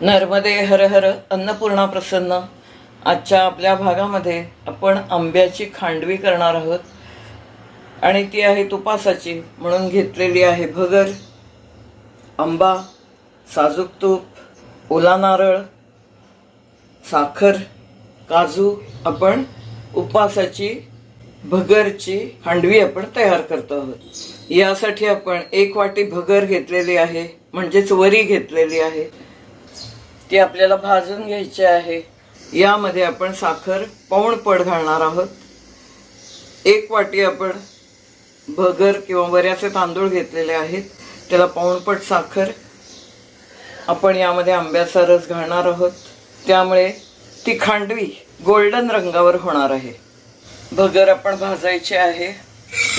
नर्मदे हर हर अन्नपूर्णा प्रसन्न. आजच्या आपल्या भागामध्ये आपण आंब्याची खांडवी करणार आहोत. आणि ती आहे तुपासाची म्हणून घेतलेली आहे भगर आंबा साजूक तूप ओला नारळ साखर काजू. आपण उपासाची भगरची खांडवी आपण तयार करतो आहोत. यासाठी आपण एक वाटी भगर घेतलेली आहे म्हणजेच वरी घेतलेली आहे. ती आपल्याला भाजून घ्यायची आहे. यामध्ये आपण साखर पाऊण पड घालणार आहोत. एक वाटी आपण भगर किंवा वऱ्याचे तांदूळ घेतलेले आहेत. त्याला पाऊणपट साखर. आपण यामध्ये आंब्याचा रस घालणार आहोत. त्यामुळे ती खांडवी गोल्डन रंगावर होणार आहे. भगर आपण भाजायची आहे.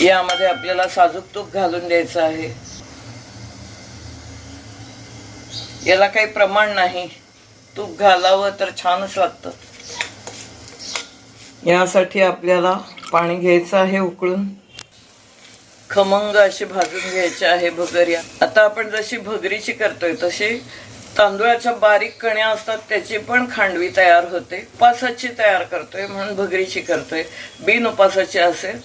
यामध्ये आपल्याला साजूक तूप घालून द्यायचं आहे. याला काही प्रमाण नाही. तूप घालावं तर छानच लागतं. यासाठी आपल्याला पाणी घ्यायचं आहे उकळून. खमंग अशी भाजून घ्यायची आहे भगरिया आता आपण जशी भगरीची करतोय तशी तांदूळाच्या बारीक कण्या असतात त्याची पण खांडवी तयार होते. उपासाची तयार करतोय म्हणून भगरीची करतोय. बिन उपासाची असेल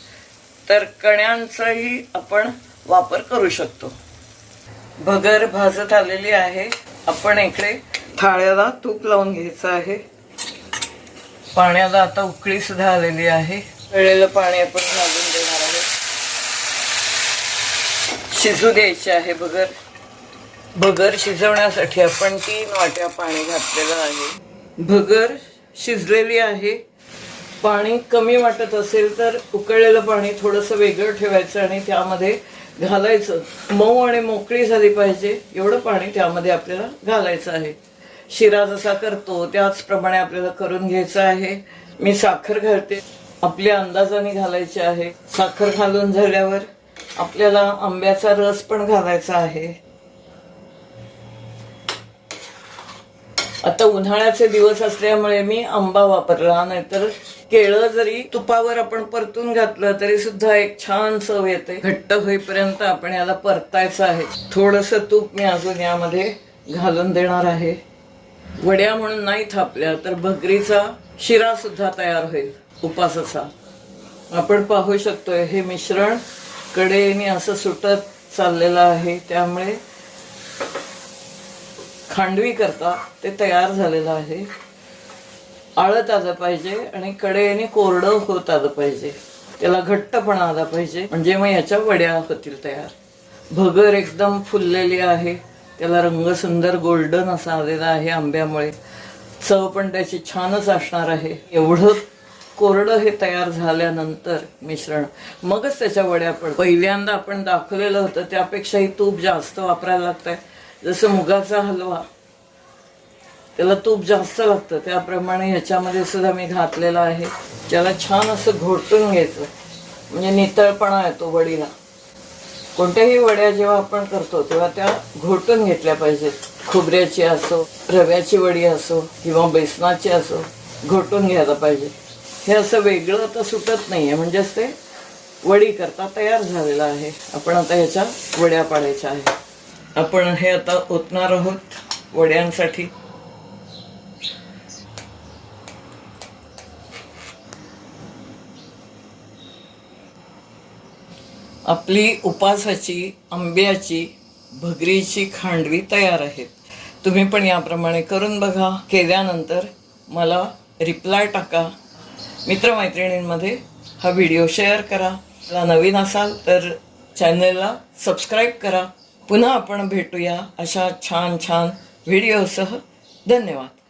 तर कण्यांचाही आपण वापर करू शकतो. भगर भाजत आलेली आहे. आपण इकडे थाळ्याला तूप लावून घ्यायचं आहे. पाण्याला आता उकळी सुद्धा आलेली आहे. वेळेला पाणी आपण घालून देणार आहे. शिजू द्यायचे आहे भगर. भगर शिजवण्यासाठी आपण तीन वाट्या पाणी घातलेलं आहे. भगर शिजलेली आहे. पाणी कमी वाटत असेल तर उकळलेलं पाणी थोडंसं वेगळं ठेवायचं आणि त्यामध्ये घालायचं. मऊ आणि मोकळी झाली पाहिजे एवढं पाणी त्यामध्ये आपल्याला घालायचं आहे. शिरा जसा करतो त्याचप्रमाणे आपल्याला करून घ्यायचं आहे. मी साखर घालते. आपल्या अंदाजाने घालायची आहे. साखर घालून झाल्यावर आपल्याला आंब्याचा रस पण घालायचा आहे. आता उन्हाळ्याचे दिवस असल्यामुळे मी आंबा वापरला नाहीतर केळं जरी तुपावर आपण परतून घातलं तरी सुद्धा एक छान चव येते. घट्ट होईपर्यंत आपण याला परतायचं आहे. थोडस तूप मी अजून यामध्ये घालून देणार आहे. वड्या म्हणून नाही थापल्या तर भगरीचा शिरा सुद्धा तयार होईल उपासाचा. आपण पाहू शकतोय हे मिश्रण कडेने असं सुटत चाललेलं आहे त्यामुळे खांडवी करता ते तयार झालेलं आहे. आळत आलं पाहिजे आणि कडेने कोरडं होत आलं पाहिजे. त्याला घट्टपणा आला पाहिजे. म्हणजे मग याच्या वड्या होतील तयार. भगर एकदम फुललेली आहे. त्याला रंग सुंदर गोल्डन असा आलेला आहे आंब्यामुळे. चव पण त्याची छानच असणार आहे. एवढं कोरडं हे तयार झाल्यानंतर मिश्रण. मगच त्याच्या वड्या पण पहिल्यांदा आपण दाखवलेलं होतं त्यापेक्षाही तूप जास्त वापरायला लागतंय. जसं मुगाचा हलवा त्याला तूप जास्त लागतं. त्याप्रमाणे ह्याच्यामध्ये सुद्धा मी घातलेलं आहे. त्याला छान असं घोटून घ्यायचं. म्हणजे नितळपणा येतो वडीला. कोणत्याही वड्या जेव्हा आपण करतो तेव्हा त्या घोटून घेतल्या पाहिजेत. खोबऱ्याची असो रव्याची वडी असो किंवा बेसनाची असो घोटून घ्यायला पाहिजे. हे असं वेगळं आता सुटत नाही आहे म्हणजेच ते वडी करता तयार झालेलं आहे. आपण आता ह्याच्या वड्या पाडायच्या आहे आपण हे आता ओतणार आहोत वड्यांसाठी. आपली उपासाची आंब्याची भगरीची खांडवी तयार आहेत. तुम्ही पण याप्रमाणे करून बघा. केल्यानंतर मला रिप्लाय टाका. मित्रमैत्रिणींमध्ये हा व्हिडिओ शेअर करा. मला नवीन असाल तर चॅनलला सबस्क्राईब करा. पुन्हा आपण भेटूया अशा छान छान व्हिडिओसह धन्यवाद